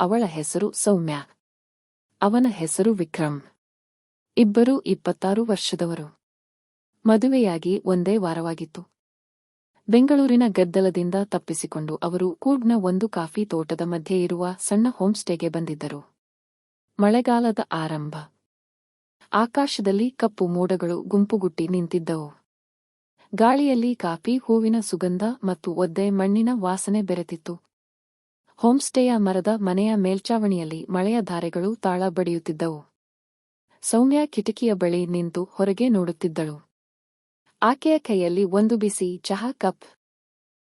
ಅವಳ ಹೆಸರು ಸೌಮ್ಯ. ಅವನ ಹೆಸರು ವಿಕ್ರಮ್. ಇಬ್ಬರೂ ಇಪ್ಪತ್ತಾರು ವರ್ಷದವರು. ಮದುವೆಯಾಗಿ ಒಂದೇ ವಾರವಾಗಿತ್ತು. ಬೆಂಗಳೂರಿನ ಗದ್ದಲದಿಂದ ತಪ್ಪಿಸಿಕೊಂಡು ಅವರು ಕೂಡ್ನ ಒಂದು ಕಾಫಿ ತೋಟದ ಮಧ್ಯೆ ಇರುವ ಸಣ್ಣ ಹೋಮ್ಸ್ಟೇಗೆ ಬಂದಿದ್ದರು. ಮಳೆಗಾಲದ ಆರಂಭ. ಆಕಾಶದಲ್ಲಿ ಕಪ್ಪು ಮೋಡಗಳು ಗುಂಪುಗುಟ್ಟಿ ನಿಂತಿದ್ದವು. ಗಾಳಿಯಲ್ಲಿ ಕಾಫಿ, ಹೂವಿನ ಸುಗಂಧ ಮತ್ತು ಒದ್ದೆ ಮಣ್ಣಿನ ವಾಸನೆ ಬೆರೆತಿತ್ತು. ಹೋಂಸ್ಟೇಯ ಮರದ ಮನೆಯ ಮೇಲ್ಚಾವಣಿಯಲ್ಲಿ ಮಳೆಯ ಧಾರೆಗಳು ತಾಳ ಬಡಿಯುತ್ತಿದ್ದವು. ಸೌಮ್ಯ ಕಿಟಕಿಯ ಬಳಿ ನಿಂತು ಹೊರಗೆ ನೋಡುತ್ತಿದ್ದಳು. ಆಕೆಯ ಕೈಯಲ್ಲಿ ಒಂದು ಬಿಸಿ ಚಹಾ ಕಪ್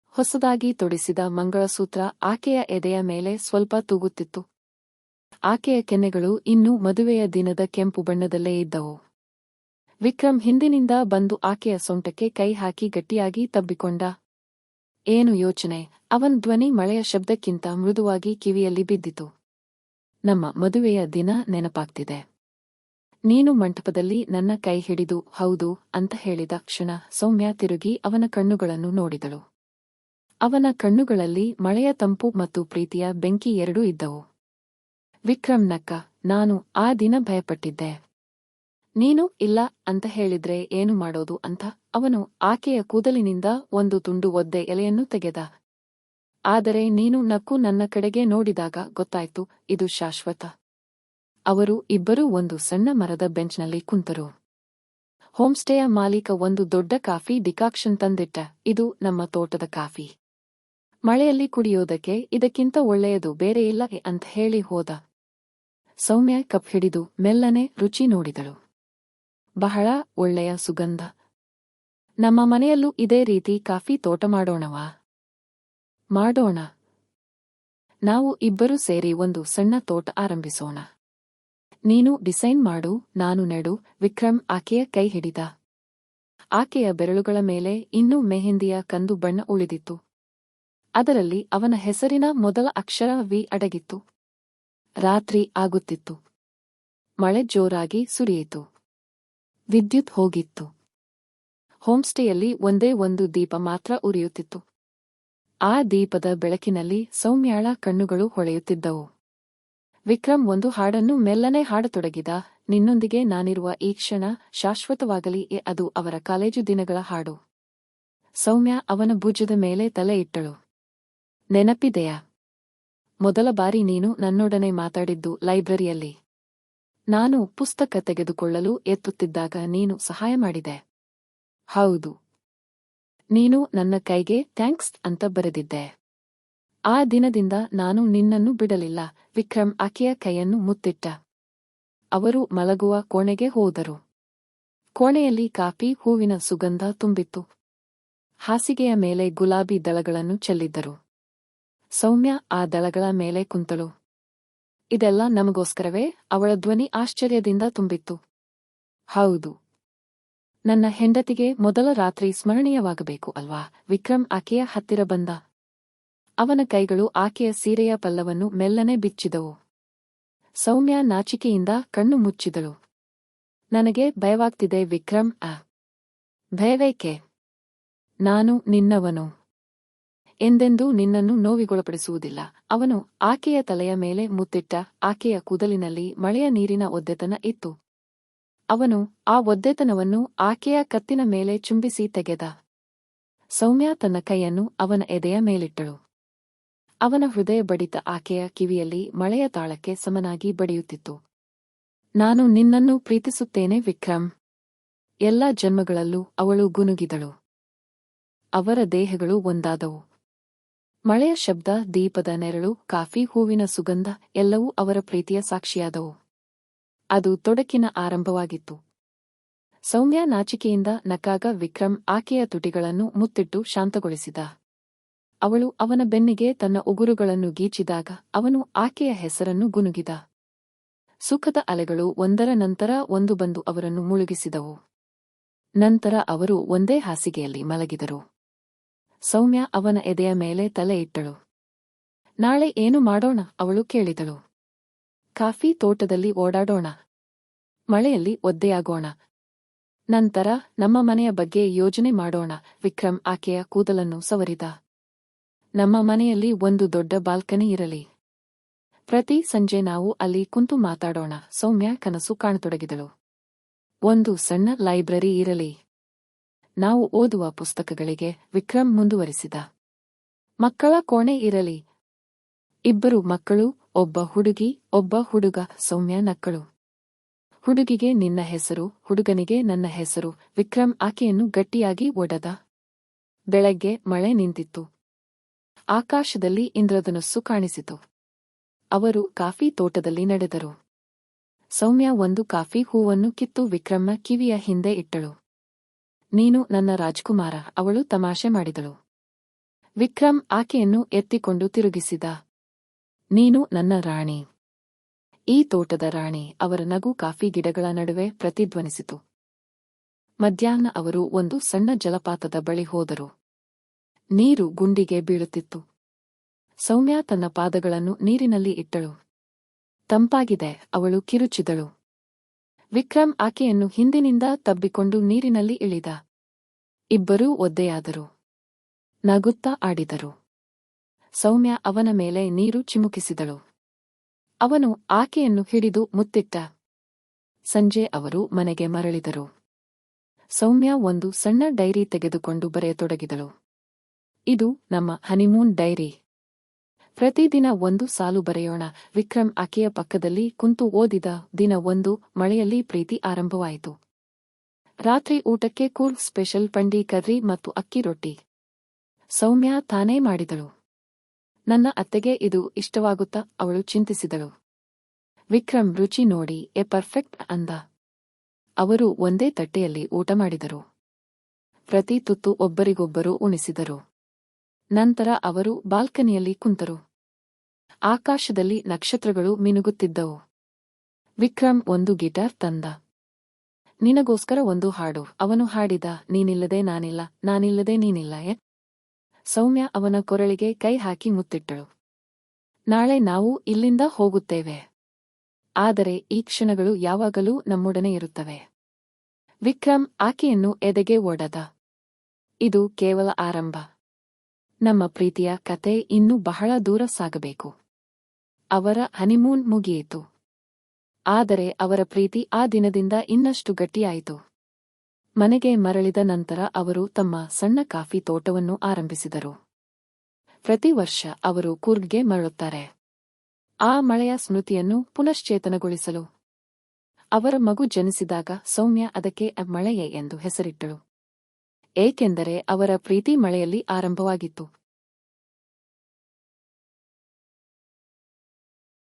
ಹೊಸದಾಗಿ ತೊಡಿಸಿದ ಮಂಗಳಸೂತ್ರ ಆಕೆಯ ಎದೆಯ ಮೇಲೆ ಸ್ವಲ್ಪ ತೂಗುತ್ತಿತ್ತು. ಆಕೆಯ ಕೆನ್ನೆಗಳು ಇನ್ನೂ ಮದುವೆಯ ದಿನದ ಕೆಂಪು ಬಣ್ಣದಲ್ಲೇ ಇದ್ದವು. ವಿಕ್ರಮ್ ಹಿಂದಿನಿಂದ ಬಂದು ಆಕೆಯ ಸೊಂಟಕ್ಕೆ ಕೈ ಹಾಕಿ ಗಟ್ಟಿಯಾಗಿ ತಬ್ಬಿಕೊಂಡ ಏನು ಯೋಚನೆ? ಅವನ್ ಧ್ವನಿ ಮಳೆಯ ಶಬ್ದಕ್ಕಿಂತ ಮೃದುವಾಗಿ ಕಿವಿಯಲ್ಲಿ ಬಿದ್ದಿತು. ನಮ್ಮ ಮದುವೆಯ ದಿನ ನೆನಪಾಗ್ತಿದೆ. ನೀನು ಮಂಟಪದಲ್ಲಿ ನನ್ನ ಕೈ ಹಿಡಿದು, ಹೌದು ಅಂತ ಹೇಳಿದ ಕ್ಷಣ ಸೌಮ್ಯ ತಿರುಗಿ ಅವನ ಕಣ್ಣುಗಳನ್ನು ನೋಡಿದಳು. ಅವನ ಕಣ್ಣುಗಳಲ್ಲಿ ಮಳೆಯ ತಂಪು ಮತ್ತು ಪ್ರೀತಿಯ ಬೆಂಕಿ ಎರಡೂ ಇದ್ದವು. ವಿಕ್ರಮ್ನಕ್ಕ, ನಾನು ಆ ದಿನ ಭಯಪಟ್ಟಿದ್ದೆ. ನೀನು ಇಲ್ಲ ಅಂತ ಹೇಳಿದ್ರೆ ಏನು ಮಾಡೋದು ಅಂತ ಅವನು ಆಕೆಯ ಕೂದಲಿನಿಂದ ಒಂದು ತುಂಡು ಒದ್ದೆ ಎಲೆಯನ್ನು ತೆಗೆದ. ಆದರೆ ನೀನು ನಕ್ಕು ನನ್ನ ಕಡೆಗೆ ನೋಡಿದಾಗ ಗೊತ್ತಾಯ್ತು, ಇದು ಶಾಶ್ವತ. ಅವರು ಇಬ್ಬರೂ ಒಂದು ಸಣ್ಣ ಮರದ ಬೆಂಚ್ನಲ್ಲಿ ಕುಂತರು. ಹೋಮ್ಸ್ಟೇಯ ಮಾಲೀಕ ಒಂದು ದೊಡ್ಡ ಕಾಫಿ ಡಿಕಾಕ್ಷನ್ ತಂದಿಟ್ಟ, ಇದು ನಮ್ಮ ತೋಟದ ಕಾಫಿ. ಮಳೆಯಲ್ಲಿ ಕುಡಿಯೋದಕ್ಕೆ ಇದಕ್ಕಿಂತ ಒಳ್ಳೆಯದು ಬೇರೆ ಇಲ್ಲ ಅಂತ ಹೇಳಿ ಹೋದ. ಸೌಮ್ಯ ಕಪ್ ಹಿಡಿದು ಮೆಲ್ಲನೆ ರುಚಿ ನೋಡಿದಳು. ಬಹಳ ಒಳ್ಳೆಯ ಸುಗಂಧ. ನಮ್ಮ ಮನೆಯಲ್ಲೂ ಇದೇ ರೀತಿ ಕಾಫಿ ತೋಟ ಮಾಡೋಣವಾ? ಮಾಡೋಣ. ನಾವು ಇಬ್ಬರು ಸೇರಿ ಒಂದು ಸಣ್ಣ ತೋಟ ಆರಂಭಿಸೋಣ. ನೀನು ಡಿಸೈನ್ ಮಾಡು, ನಾನು ನೆಡು, ವಿಕ್ರಮ್ ಆಕೆಯ ಕೈ ಹಿಡಿದ. ಆಕೆಯ ಬೆರಳುಗಳ ಮೇಲೆ ಇನ್ನೂ ಮೆಹಂದಿಯ ಕಂದು ಬಣ್ಣ ಉಳಿದಿತ್ತು. ಅದರಲ್ಲಿ ಅವನ ಹೆಸರಿನ ಮೊದಲ ಅಕ್ಷರ ವಿ ಅಡಗಿತ್ತು. ರಾತ್ರಿ ಆಗುತ್ತಿತ್ತು. ಮಳೆ ಜೋರಾಗಿ ಸುರಿಯಿತು. ವಿದ್ಯುತ್ ಹೋಗಿತ್ತು. ಹೋಮ್ಸ್ಟೇಯಲ್ಲಿ ಒಂದೇ ಒಂದು ದೀಪ ಮಾತ್ರ ಉರಿಯುತ್ತಿತ್ತು. ಆ ದೀಪದ ಬೆಳಕಿನಲ್ಲಿ ಸೌಮ್ಯಾಳ ಕಣ್ಣುಗಳು ಹೊಳೆಯುತ್ತಿದ್ದವು. ವಿಕ್ರಮ್ ಒಂದು ಹಾಡನ್ನು ಮೆಲ್ಲನೆ ಹಾಡತೊಡಗಿದ, ನಿನ್ನೊಂದಿಗೆ ನಾನಿರುವ ಈ ಕ್ಷಣ ಶಾಶ್ವತವಾಗಲಿ ಎ ಅದು ಅವರ ಕಾಲೇಜು ದಿನಗಳ ಹಾಡು. ಸೌಮ್ಯ ಅವನ ಭುಜದ ಮೇಲೆ ತಲೆ ಇಟ್ಟಳು. ನೆನಪಿದೆಯಾ? ಮೊದಲ ಬಾರಿ ನೀನು ನನ್ನೊಡನೆ ಮಾತಾಡಿದ್ದು ಲೈಬ್ರರಿಯಲ್ಲಿ. ನಾನು ಪುಸ್ತಕ ತೆಗೆದುಕೊಳ್ಳಲು ಎತ್ತುತ್ತಿದ್ದಾಗ ನೀನು ಸಹಾಯ ಮಾಡಿದೆ. ಹೌದು. ನೀನು ನನ್ನ ಕೈಗೆ ಥ್ಯಾಂಕ್ಸ್ ಅಂತ ಬರೆದಿದ್ದೆ. ಆ ದಿನದಿಂದ ನಾನು ನಿನ್ನನ್ನು ಬಿಡಲಿಲ್ಲ. ವಿಕ್ರಮ್ ಆಕೆಯ ಕೈಯನ್ನು ಮುತ್ತಿಟ್ಟ. ಅವರು ಮಲಗುವ ಕೋಣೆಗೆ ಹೋದರು. ಕೋಣೆಯಲ್ಲಿ ಕಾಫಿ, ಹೂವಿನ ಸುಗಂಧ ತುಂಬಿತ್ತು. ಹಾಸಿಗೆಯ ಮೇಲೆ ಗುಲಾಬಿ ದಳಗಳನ್ನು ಚೆಲ್ಲಿದ್ದರು. ಸೌಮ್ಯ ಆ ದಳಗಳ ಮೇಲೆ ಕುಂತಳು. ಇದೆಲ್ಲ ನಮಗೋಸ್ಕರವೇ? ಅವಳ ಧ್ವನಿ ಆಶ್ಚರ್ಯದಿಂದ ತುಂಬಿತ್ತು. ಹೌದು. ನನ್ನ ಹೆಂಡತಿಗೆ ಮೊದಲ ರಾತ್ರಿ ಸ್ಮರಣೀಯವಾಗಬೇಕು ಅಲ್ವಾ? ವಿಕ್ರಮ್ ಆಕೆಯ ಹತ್ತಿರ ಬಂದ. ಅವನ ಕೈಗಳು ಆಕೆಯ ಸೀರೆಯ ಪಲ್ಲವನ್ನು ಮೆಲ್ಲನೆ ಬಿಚ್ಚಿದವು. ಸೌಮ್ಯ ನಾಚಿಕೆಯಿಂದ ಕಣ್ಣು ಮುಚ್ಚಿದಳು. ನನಗೆ ಭಯವಾಗ್ತಿದೆ ವಿಕ್ರಮ್. ಆ ಭಯವೇಕೆ? ನಾನು ನಿನ್ನವನು. ಎಂದೆಂದೂ ನಿನ್ನನ್ನು ನೋವಿಗೊಳಪಡಿಸುವುದಿಲ್ಲ. ಅವನು ಆಕೆಯ ತಲೆಯ ಮೇಲೆ ಮುತ್ತಿಟ್ಟ ಆಕೆಯ ಕೂದಲಿನಲ್ಲಿ ಮಳೆಯ ನೀರಿನ ಒದ್ದೆತನ ಇತ್ತು. ಅವನು ಆ ಒದ್ದೆತನವನ್ನು ಆಕೆಯ ಕತ್ತಿನ ಮೇಲೆ ಚುಂಬಿಸಿ ತೆಗೆದ. ಸೌಮ್ಯ ತನ್ನ ಕೈಯನ್ನು ಅವನ ಎದೆಯ ಮೇಲಿಟ್ಟಳು. ಅವನ ಹೃದಯ ಬಡಿತ ಆಕೆಯ ಕಿವಿಯಲ್ಲಿ ಮಳೆಯ ತಾಳಕ್ಕೆ ಸಮನಾಗಿ ಬಡಿಯುತ್ತಿತ್ತು. ನಾನು ನಿನ್ನನ್ನು ಪ್ರೀತಿಸುತ್ತೇನೆ ವಿಕ್ರಮ್. ಎಲ್ಲ ಜನ್ಮಗಳಲ್ಲೂ ಅವಳು ಗುನುಗಿದಳು. ಅವರ ದೇಹಗಳು ಒಂದಾದವು. ಮಳೆಯ ಶಬ್ದ, ದೀಪದ ನೆರಳು, ಕಾಫಿ, ಹೂವಿನ ಸುಗಂಧ ಎಲ್ಲವೂ ಅವರ ಪ್ರೀತಿಯ ಸಾಕ್ಷಿಯಾದವು. ಅದು ತೊಡಕಿನ ಆರಂಭವಾಗಿತ್ತು. ಸೌಮ್ಯ ನಾಚಿಕೆಯಿಂದ ನಕಾಗ ವಿಕ್ರಮ್ ಆಕೆಯ ತುಟಿಗಳನ್ನು ಮುತ್ತಿಟ್ಟು ಶಾಂತಗೊಳಿಸಿದ. ಅವಳು ಅವನ ಬೆನ್ನಿಗೆ ತನ್ನ ಉಗುರುಗಳನ್ನು ಗೀಚಿದಾಗ ಅವನು ಆಕೆಯ ಹೆಸರನ್ನು ಗುನುಗಿದ. ಸುಖದ ಅಲೆಗಳು ಒಂದರ ನಂತರ ಒಂದು ಬಂದು ಅವರನ್ನು ಮುಳುಗಿಸಿದವು. ನಂತರ ಅವರು ಒಂದೇ ಹಾಸಿಗೆಯಲ್ಲಿ ಮಲಗಿದರು. ಸೌಮ್ಯ ಅವನ ಎದೆಯ ಮೇಲೆ ತಲೆ ಇಟ್ಟಳು. ನಾಳೆ ಏನು ಮಾಡೋಣ? ಅವಳು ಕೇಳಿದಳು. ಕಾಫಿ ತೋಟದಲ್ಲಿ ಓಡಾಡೋಣ. ಮಳೆಯಲ್ಲಿ ಒದ್ದೆಯಾಗೋಣ. ನಂತರ ನಮ್ಮ ಮನೆಯ ಬಗ್ಗೆ ಯೋಜನೆ ಮಾಡೋಣ. ವಿಕ್ರಮ್ ಆಕೆಯ ಕೂದಲನ್ನು ಸವರಿದ. ನಮ್ಮ ಮನೆಯಲ್ಲಿ ಒಂದು ದೊಡ್ಡ ಬಾಲ್ಕನಿ ಇರಲಿ. ಪ್ರತಿ ಸಂಜೆ ನಾವು ಅಲ್ಲಿ ಕುಂತು ಮಾತಾಡೋಣ. ಸೌಮ್ಯ ಕನಸು ಕಾಣತೊಡಗಿದಳು. ಒಂದು ಸಣ್ಣ ಲೈಬ್ರರಿ ಇರಲಿ. ನಾವು ಓದುವ ಪುಸ್ತಕಗಳಿಗೆ ವಿಕ್ರಮ್ ಮುಂದುವರಿಸಿದ. ಮಕ್ಕಳ ಕೋಣೆ ಇರಲಿ. ಇಬ್ಬರು ಮಕ್ಕಳು, ಒಬ್ಬ ಹುಡುಗಿ, ಒಬ್ಬ ಹುಡುಗ, ಸೌಮ್ಯ ನಕ್ಕಳು. ಹುಡುಗಿಗೆ ನಿನ್ನ ಹೆಸರು, ಹುಡುಗನಿಗೆ ನನ್ನ ಹೆಸರು, ವಿಕ್ರಮ್ ಆಕೆಯನ್ನು ಗಟ್ಟಿಯಾಗಿ ಒಡದ. ಬೆಳಗ್ಗೆ ಮಳೆ ನಿಂತಿತ್ತು. ಆಕಾಶದಲ್ಲಿ ಇಂದ್ರಧನುಸ್ಸು ಕಾಣಿಸಿತು. ಅವರು ಕಾಫಿ ತೋಟದಲ್ಲಿ ನಡೆದರು. ಸೌಮ್ಯ ಒಂದು ಕಾಫಿ ಹೂವನ್ನು ಕಿತ್ತು ವಿಕ್ರಮ್ನ ಕಿವಿಯ ಹಿಂದೆ ಇಟ್ಟಳು. ನೀನು ನನ್ನ ರಾಜ್ಕುಮಾರ. ಅವಳು ತಮಾಷೆ ಮಾಡಿದಳು. ವಿಕ್ರಮ್ ಆಕೆಯನ್ನು ಎತ್ತಿಕೊಂಡು ತಿರುಗಿಸಿದ. ನೀನು ನನ್ನ ರಾಣಿ. ಈ ತೋಟದ ರಾಣಿ. ಅವರ ನಗು ಕಾಫಿ ಗಿಡಗಳ ನಡುವೆ ಪ್ರತಿಧ್ವನಿಸಿತು. ಮಧ್ಯಾಹ್ನ ಅವರು ಒಂದು ಸಣ್ಣ ಜಲಪಾತದ ಬಳಿ ಹೋದರು. ನೀರು ಗುಂಡಿಗೆ ಬೀಳುತ್ತಿತ್ತು. ಸೌಮ್ಯ ತನ್ನ ಪಾದಗಳನ್ನು ನೀರಿನಲ್ಲಿ ಇಟ್ಟಳು. ತಂಪಾಗಿದೆ. ಅವಳು ಕಿರುಚಿದಳು. ವಿಕ್ರಮ್ ಆಕೆಯನ್ನು ಹಿಂದಿನಿಂದ ತಬ್ಬಿಕೊಂಡು ನೀರಿನಲ್ಲಿ ಇಳಿದ. ಇಬ್ಬರೂ ಒದ್ದೆಯಾದರು. ನಗುತ್ತಾ ಆಡಿದರು. ಸೌಮ್ಯ ಅವನ ಮೇಲೆ ನೀರು ಚಿಮುಕಿಸಿದಳು. ಅವನು ಆಕೆಯನ್ನು ಹಿಡಿದು ಮುತ್ತಿಟ್ಟ. ಸಂಜೆ ಅವರು ಮನೆಗೆ ಮರಳಿದರು. ಸೌಮ್ಯ ಒಂದು ಸಣ್ಣ ಡೈರಿ ತೆಗೆದುಕೊಂಡು ಬರೆಯತೊಡಗಿದಳು. ಇದು ನಮ್ಮ ಹನಿಮೂನ್ ಡೈರಿ. ಪ್ರತಿದಿನ ಒಂದು ಸಾಲು ಬರೆಯೋಣ. ವಿಕ್ರಮ್ ಆಕೆಯ ಪಕ್ಕದಲ್ಲಿ ಕುಂತು ಓದಿದ ದಿನ ಒಂದು ಮಳೆಯಲ್ಲಿ ಪ್ರೀತಿ ಆರಂಭವಾಯಿತು. ರಾತ್ರಿ ಊಟಕ್ಕೆ ಕೂಲ್ ಸ್ಪೆಷಲ್ ಪಂಡಿ ಕರ್ರಿ ಮತ್ತು ಅಕ್ಕಿ ರೊಟ್ಟಿ. ಸೌಮ್ಯ ತಾನೇ ಮಾಡಿದಳು. ನನ್ನ ಅತ್ತೆಗೆ ಇದು ಇಷ್ಟವಾಗುತ್ತಾ ಅವಳು ಚಿಂತಿಸಿದಳು. ವಿಕ್ರಮ್ ರುಚಿ ನೋಡಿ, ಎ ಪರ್ಫೆಕ್ಟ್ ಅಂದ. ಅವರು ಒಂದೇ ತಟ್ಟೆಯಲ್ಲಿ ಊಟ ಮಾಡಿದರು. ಪ್ರತಿ ತುತ್ತು ಒಬ್ಬರಿಗೊಬ್ಬರು ಉಣಿಸಿದರು. ನಂತರ ಅವರು ಬಾಲ್ಕನಿಯಲ್ಲಿ ಕುಂತರು. ಆಕಾಶದಲ್ಲಿ ನಕ್ಷತ್ರಗಳು ಮಿನುಗುತ್ತಿದ್ದವು. ವಿಕ್ರಮ್ ಒಂದು ಗಿಟಾರ್ ತಂದ. ನಿನಗೋಸ್ಕರ ಒಂದು ಹಾಡು. ಅವನು ಹಾಡಿದ, ನೀನಿಲ್ಲದೆ ನಾನಿಲ್ಲ, ನಾನಿಲ್ಲದೆ ನೀನಿಲ್ಲ ಎ ಸೌಮ್ಯ ಅವನ ಕೊರಳಿಗೆ ಕೈ ಹಾಕಿ ಮುತ್ತಿಟ್ಟಳು. ನಾಳೆ ನಾವು ಇಲ್ಲಿಂದ ಹೋಗುತ್ತೇವೆ. ಆದರೆ ಈ ಕ್ಷಣಗಳು ಯಾವಾಗಲೂ ನಮ್ಮೊಡನೆ ಇರುತ್ತವೆ. ವಿಕ್ರಮ್ ಆಕೆಯನ್ನು ಎದೆಗೆ ಓಡದ. ಇದು ಕೇವಲ ಆರಂಭ. ನಮ್ಮ ಪ್ರೀತಿಯ ಕತೆ ಇನ್ನೂ ಬಹಳ ದೂರ ಸಾಗಬೇಕು. ಅವರ ಹನಿಮೂನ್ ಮುಗಿಯಿತು. ಆದರೆ ಅವರ ಪ್ರೀತಿ ಆ ದಿನದಿಂದ ಇನ್ನಷ್ಟು ಗಟ್ಟಿಯಾಯಿತು. ಮನೆಗೆ ಮರಳಿದ ನಂತರ ಅವರು ತಮ್ಮ ಸಣ್ಣ ಕಾಫಿ ತೋಟವನ್ನು ಆರಂಭಿಸಿದರು. ಪ್ರತಿ ವರ್ಷ ಅವರು ಕೂರ್ಗ್ಗೆ ಮರಳುತ್ತಾರೆ. ಆ ಮಳೆಯ ಸ್ಮೃತಿಯನ್ನು ಪುನಶ್ಚೇತನಗೊಳಿಸಲು. ಅವರ ಮಗು ಜನಿಸಿದಾಗ ಸೌಮ್ಯ ಅದಕ್ಕೆ ಮಳೆಯೇ ಎಂದು ಹೆಸರಿಟ್ಟಳು. ಏಕೆಂದರೆ ಅವರ ಪ್ರೀತಿ ಮಳೆಯಲ್ಲಿ ಆರಂಭವಾಗಿತ್ತು.